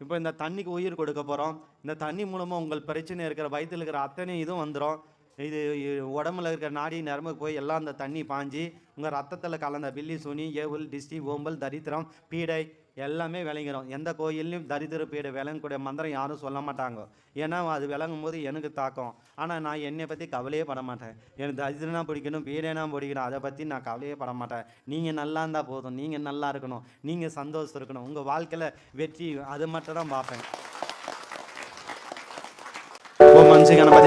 இப்போ இந்த தண்ணிக்கு உயிர் கொடுக்க போகிறோம் இந்த தண்ணி மூலமாக உங்கள் பிரச்சனை இருக்கிற வயிற்றில் இருக்கிற அத்தனை இதுவும் வந்துடும் இது உடம்புல இருக்கிற நாடி நரம்பு போய் எல்லாம் அந்த தண்ணி பாஞ்சு உங்கள் ரத்தத்தில் கலந்த பில்லி சுனி ஏவல் டிஸ்டி ஓம்பல் தரித்திரம் பீடை எல்லாமே விளங்கிடும் எந்த கோயில்லையும் தரித்திர பீடை விளங்கக்கூடிய மந்திரம் யாரும் சொல்ல மாட்டாங்க. ஏன்னா அது விளங்கும் போது எனக்கு தாக்கம். ஆனால் நான் என்னை பற்றி கவலையே பட மாட்டேன். எனக்கு தரித்திரனா பிடிக்கணும் பீடைனா பிடிக்கணும் அதை பற்றி நான் கவலையே பட மாட்டேன். நீங்கள் நல்லா இருந்தால் போதும். நீங்கள் நல்லா இருக்கணும். நீங்கள் சந்தோஷம் இருக்கணும். உங்கள் வாழ்க்கையில் வெற்றி அது மட்டும் தான் பார்ப்பேன்.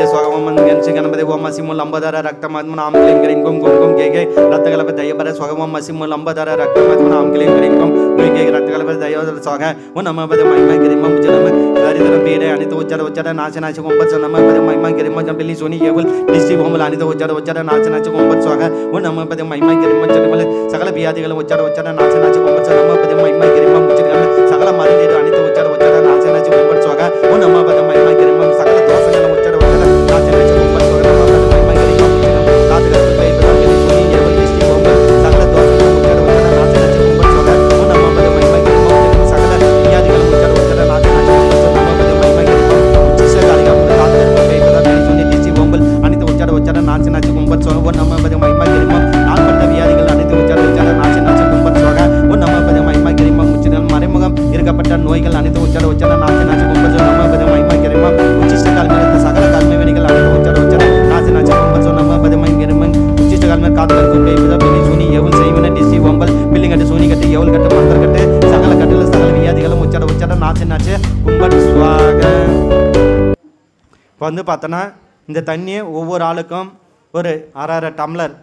స్వాగమ మంగం గణపతి ఓం మసిము లంబధర రక్తమాత్మన ఆమ్ క్లీం క్రీం కుం కుం కుం కే కే రక్తగలప దయపర స్వాగమ మసిము లంబధర రక్తమాత్మన ఆమ్ క్లీం క్రీం కుం నుయ్ కే రక్తగలప దయవదల స్వాగ ఓ నమ పద మహిమ గిరిమం జనమ దరిద్ర పీడ అనిత ఉచ్చర ఉచ్చర నాశ నాశ కొంప నమ పద మహిమ గిరిమ జంపిలి సోని ఏవుల్ దిష్టి భూముల అనిత ఉచ్చర ఉచ్చర నాశ నాశ కొంప స్వాగ ఓ నమ పద మహిమ గిరిమ జనమల సకల వ్యాధిగల ఉచ్చర ఉచ్చర నాశ నాశ కొంప నమ పద మహిమ அனைத்து உச்சர உச்சர நாச நாச கும்பத் சோ நமபதி மகிமா கிரிமம் உச்சிஷ்ட கால்மேல் சகல கால்மேவினிகள் அனைத்து உச்சர உச்சர சூனி டிசி ஒம்பல் பில்லிங் கட்டு சூனி கட்டு எவல் கட்டு மந்தர் கட்டு வியாதிகளும் உச்சர உச்சர நாச கும்பட் சுவாக இப்போ வந்து பார்த்தோன்னா இந்த தண்ணியை ஒவ்வொரு ஆளுக்கும் ஒரு அரை அரை டம்ளர்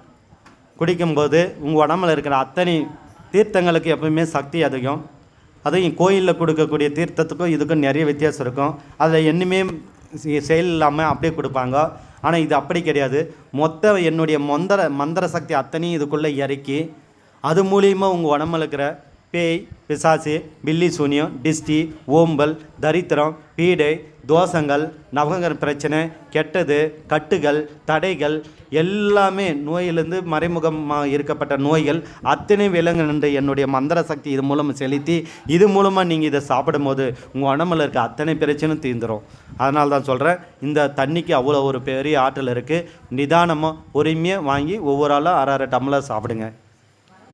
குடிக்கும்போது உங்கள் உடம்புல இருக்கிற அத்தனை தீர்த்தங்களுக்கு எப்பவுமே சக்தி அதிகம். அதுவும் கோயிலில் கொடுக்கக்கூடிய தீர்த்தத்துக்கும் இதுக்கும் நிறைய வித்தியாசம் இருக்கும். அதில் என்னுமே செயல் இல்லாமல் அப்படியே கொடுப்பாங்க. ஆனால் இது அப்படி கிடையாது. மொத்த என்னுடைய மந்திர மந்திர சக்தி அத்தனையும் இதுக்குள்ளே இறக்கி அது மூலியமாக உங்கள் உடம்புல இருக்கிற பேய் பிசாசு பில்லி சூனியம் டிஸ்டி ஓம்பல் தரித்திரம் பீடை தோஷங்கள் நவகர பிரச்சனை கெட்டது கட்டுகள் தடைகள் எல்லாமே நோயிலிருந்து மறைமுகமாக இருக்கப்பட்ட நோய்கள் அத்தனை விலங்கு நின்று என்னுடைய மந்திர சக்தி இது மூலம் செலுத்தி இது மூலமாக நீங்கள் இதை சாப்பிடும்போது உங்கள் உடம்புல இருக்க அத்தனை பிரச்சனையும் தீர்ந்துடும் அதனால தான் சொல்கிறேன் இந்த தண்ணிக்கு அவ்வளோ ஒரு பெரிய ஆற்றல் இருக்குது நிதானமாக பொறுமையாக வாங்கி ஒவ்வொரு ஆளும் அரை அரை டம்ளர் சாப்பிடுங்க.